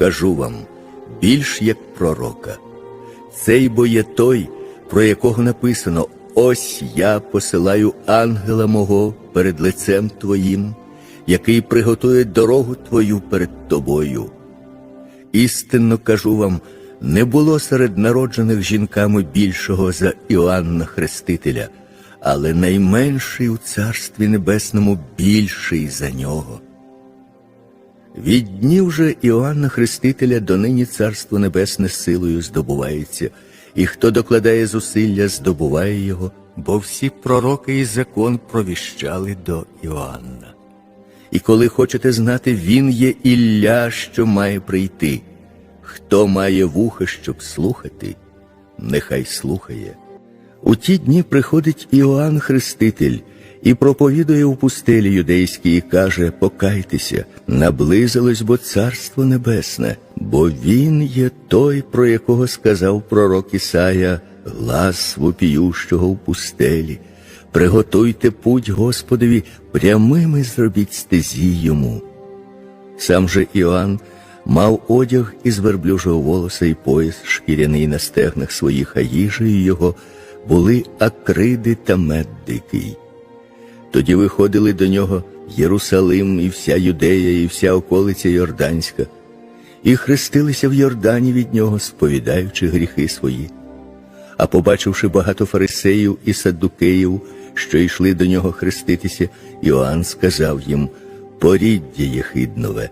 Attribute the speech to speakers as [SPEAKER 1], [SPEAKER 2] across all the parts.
[SPEAKER 1] кажу вам, більш як пророка. Цей бо є той, про якого написано: Ось я посилаю ангела мого перед лицем твоїм, який приготує дорогу твою перед тобою. Істинно кажу вам, не було серед народжених жінками більшого за Іоанна Хрестителя, але найменший у Царстві Небесному більший за нього. Від днів же Іоанна Хрестителя донині Царство Небесне силою здобувається, і хто докладає зусилля, здобуває його, бо всі пророки і закон провіщали до Іоанна. І коли хочете знати, він є Ілля, що має прийти. Хто має вуха, щоб слухати, нехай слухає. У ті дні приходить Іоанн Хреститель і проповідує у пустелі юдейській і каже: Покайтеся, наблизилось бо Царство Небесне, бо він є той, про якого сказав пророк Ісая, глас вопіющого в пустелі. Приготуйте путь Господові, прямими зробіть стезі йому. Сам же Іоанн мав одяг із верблюжого волоса і пояс шкіряний на стегнах своїх, а їжею його були акриди та мед дикий. Тоді виходили до нього Єрусалим і вся Юдея, і вся околиця Йорданська, і хрестилися в Йордані від нього, сповідаючи гріхи свої. А побачивши багато фарисеїв і саддукеїв, що йшли до нього хреститися, Іоанн сказав їм: Поріддя єхиднове,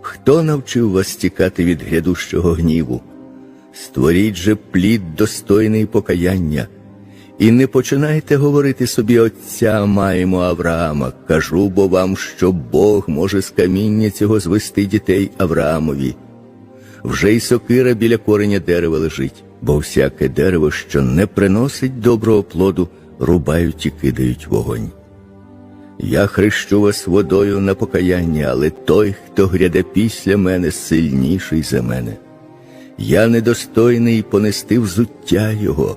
[SPEAKER 1] хто навчив вас тікати від грядущого гніву? Створіть же плід достойний покаяння, і не починайте говорити собі Отця маємо Авраама. Кажу бо вам, що Бог може з каміння цього звести дітей Авраамові. Вже й сокира біля кореня дерева лежить, бо всяке дерево, що не приносить доброго плоду, рубають і кидають вогонь. Я хрещу вас водою на покаяння, але той, хто гряде після мене, сильніший за мене. Я недостойний понести взуття Його.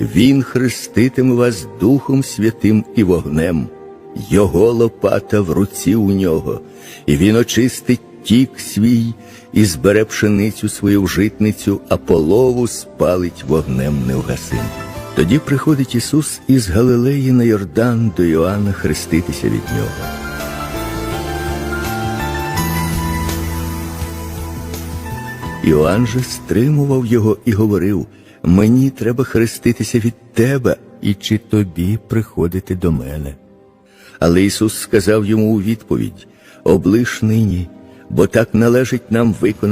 [SPEAKER 1] Він хреститиме вас Духом Святим і вогнем, Його лопата в руці у нього, і він очистить тік свій і збере пшеницю свою в житницю, а полову спалить вогнем невгасим. Тоді приходить Ісус із Галилеї на Йордан до Йоанна хреститися від нього. Іоанн же стримував його і говорив: Мені треба хреститися від тебе, і чи тобі приходити до мене. Але Ісус сказав йому у відповідь: Облиш нині, бо так належить нам виконати.